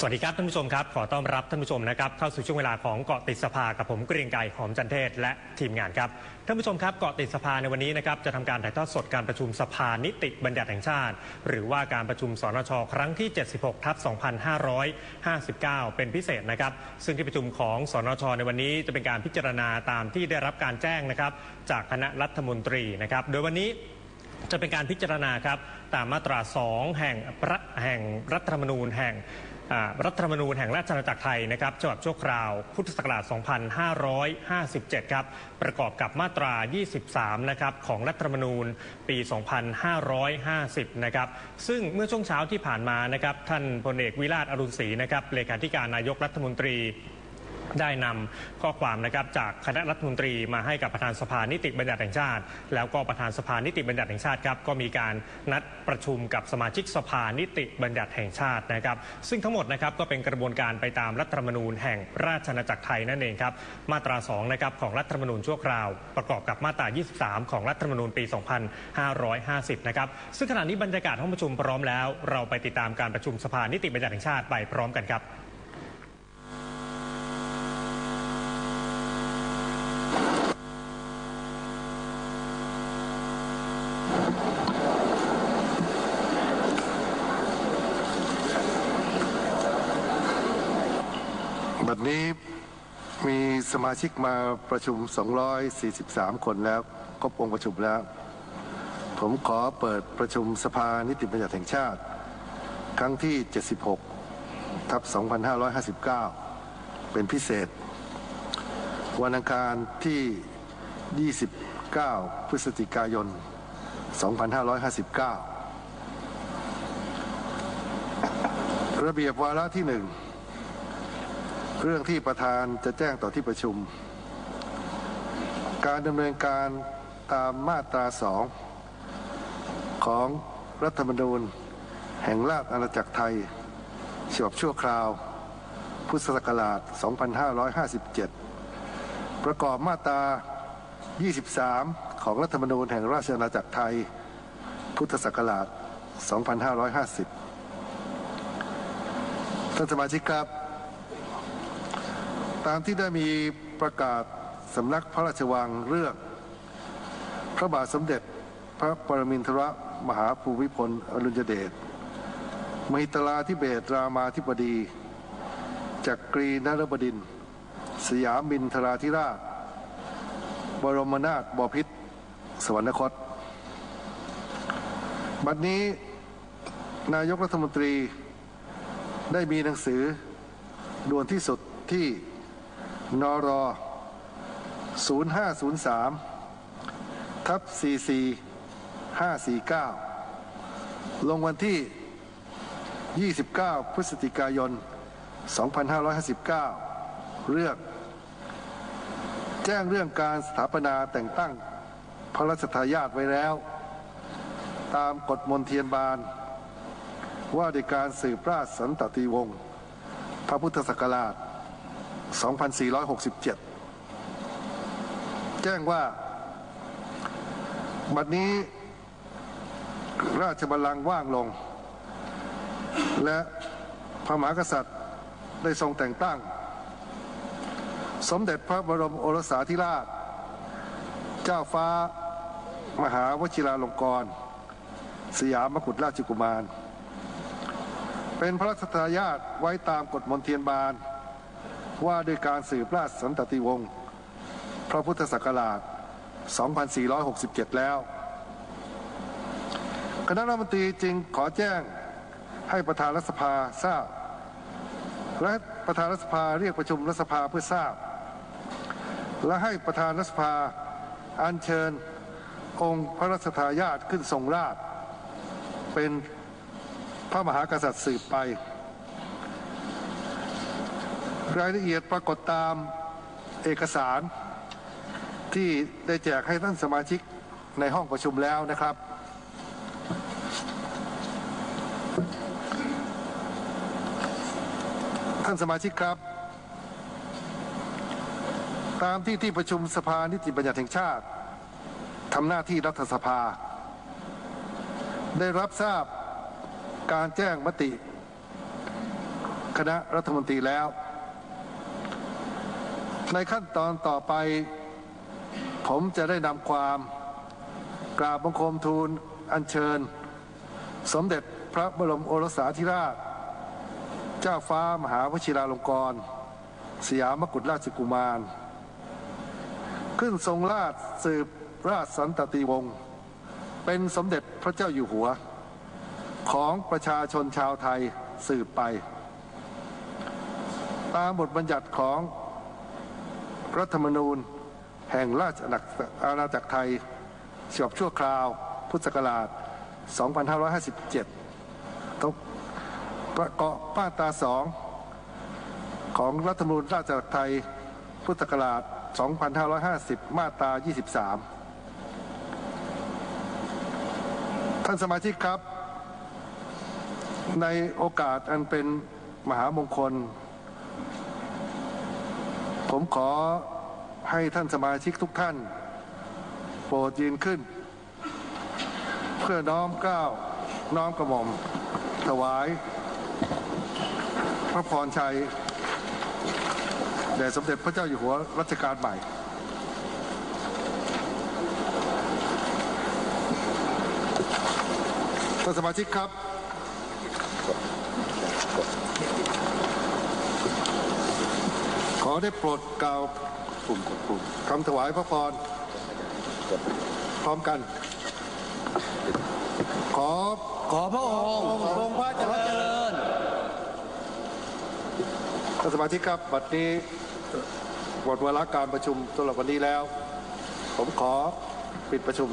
สวัสดีครับท่านผู้ชมครับ ขอต้อนรับท่านผู้ชมนะครับเข้าสู่ช่วงเวลาของเกาะติดสภากับผมเกรียงไก่หอมจันเทศและทีมงานครับท่านผู้ชมครับเกาะติดสภาในวันนี้นะครับจะทำการถ่ายทอดสดการประชุมสภานิติบัญญัติแห่งชาติ หรือว่าการประชุมสนชครั้งที่ 76ทับ2559 เป็นพิเศษนะครับ ซึ่งที่ประชุมของสนชในวันนี้จะเป็นการพิจารณาตามที่ได้รับการแจ้งนะครับจากคณะรัฐมนตรีนะครับโดยวันนี้จะเป็นการพิจารณาครับตามมาตรา 2 แห่งรัฐแห่งรัฐธรรมนูญแห่ง รัฐธรรมนูญแห่งราชอาณาจักรไทยนะครับฉบับชั่วคราว พุทธศักราช 2557 ครับ ประกอบกับมาตรา 23 นะครับ ของรัฐธรรมนูญปี 2550 นะครับ ซึ่งเมื่อช่วงเช้าที่ผ่านมานะครับ ท่านพลเอกวิราชอรุณศรีนะครับ เลขาธิการนายกรัฐมนตรี ได้นำข้อความนะครับจากคณะรัฐมนตรีมาให้กับประธานสภานิติบัญญัติแห่งชาติ แล้วก็ประธานสภานิติบัญญัติแห่งชาติครับก็มีการนัดประชุมกับสมาชิกสภานิติบัญญัติแห่งชาตินะครับ ซึ่งทั้งหมดนะครับก็เป็นกระบวนการไปตามรัฐธรรมนูญแห่งราชอาณาจักรไทยนั่นเองครับมาตรา2นะครับของรัฐธรรมนูญชั่วคราว ประกอบกับมาตรา 23 ของรัฐธรรมนูญปี 2550 นะครับซึ่งขณะนี้บรรยากาศห้องประชุมพร้อมแล้ว เราไปติดตามการประชุมสภานิติบัญญัติแห่งชาติไปพร้อมกันครับ บัดนี้มีสมาชิกมาประชุม 243 คนแล้วครบองค์ประชุมแล้ว ผมขอเปิดประชุมสภานิติบัญญัติแห่งชาติ ครั้งที่ 76 ทับ 2559 เป็นพิเศษ วันอังคารที่ 29 พฤศจิกายน 2559 ระเบียบวาระที่หนึ่งเรื่องที่ประธานจะแจ้งต่อที่ประชุม การดำเนินการตามมาตราสองของรัฐธรรมนูญ แห่งราชอาณาจักรไทยฉบับชั่วคราว พุทธศักราช 2557 ประกอบมาตรา 23 ของรัฐธรรมนูญแห่งราชอาณาจักรไทย พุทธศักราช 2550 ท่านสมาชิกครับ ตามที่ได้มีประกาศสำนักพระราชวังเรื่อง พระบาทสมเด็จพระปรมินทรมหาภูมิพลอดุลยเดชมหิตลาธิเบศรามาธิบดี จักกรีนรบดิน สยามบินทราธิราช บรมนาถบพิตรสวรรคต บัดนี้นายกรัฐมนตรีได้มีหนังสือด่วนที่สุดที่นร0503 ทับ 44 549 ลงวันที่ 29 พฤศจิกายน 2559 เรื่อง แจ้งเรื่องการสถาปนาแต่งตั้งพระราชทายาทไว้แล้ว ตามกฎมนเทียนบาน ว่าด้วยการสืบราชสันตติวงศ์พระพุทธศักราช 2467 แจ้งว่า บัดนี้ราชบัลลังก์ว่างลง และพระมหากษัตริย์ได้ทรงแต่งตั้ง สมเด็จพระบรมโอรสาธิราช เจ้าฟ้ามหาวชิราลงกรณ์สยามกุฎราชกุมาร เป็นพระราชทายาทไว้ตามกฎมนเทียนบาน ว่าด้วยการสืบราชสันตติวงศ์พระพุทธศักราช 2467 แล้ว คณะรัฐมนตรีจึงขอแจ้งให้ประธานรัฐสภาทราบ และประธานรัฐสภาเรียกประชุมรัฐสภาเพื่อทราบ และให้ประธานรัฐสภาอัญเชิญองค์พระราชทายาทขึ้นทรงราช เป็นพระมหากษัตริย์สืบไป รายละเอียดปรากฏตามเอกสารที่ได้แจกให้ท่านสมาชิกในห้องประชุมแล้วนะครับ ท่านสมาชิกครับ ตามที่ที่ประชุมสภานิติบัญญัติแห่งชาติทำหน้าที่รัฐสภา ได้รับทราบการแจ้งมติ คณะรัฐมนตรีแล้ว ในขั้นตอนต่อไป ผมจะได้นำความกราบบังคมทูลอัญเชิญ สมเด็จพระบรมโอรสาธิราช เจ้าฟ้ามหาวชิราลงกรณสยามกุฎราชกุมาร ขึ้นทรงราชสืบราชสันตติวงศ์เป็นสมเด็จพระเจ้าอยู่หัว ของประชาชนชาวไทยสืบไป ตามบทบัญญัติของรัฐธรรมนูญแห่งราชอาณาจักรไทยฉบับชั่วคราว พุทธศักราช 2557ต้องประกอบมาตาสองของรัฐธรรมนูญราชอาณาจักรไทยพุทธศักราช 2550 มาตรา 23 ท่านสมาชิกครับ ในโอกาสอันเป็นมหามงคล ผมขอให้ท่านสมาชิกทุกท่าน โปรดยืนขึ้น เพื่อน้อมก้าวน้อมกระหม่อมถวาย พระพรชัย แด่สมเด็จพระเจ้าอยู่หัวรัชกาลใหม่ ท่านสมาชิกครับ ขอได้โปรดกล่าวกลุ่มกลุ่มคำถวายพระพร พร้อมกัน ขอขอพระองค์ทรงพระเจริญ ท่านสมาชิกครับ บัดนี้หมดเวลาการประชุมสำหรับวันนี้แล้ว ผมขอปิดประชุม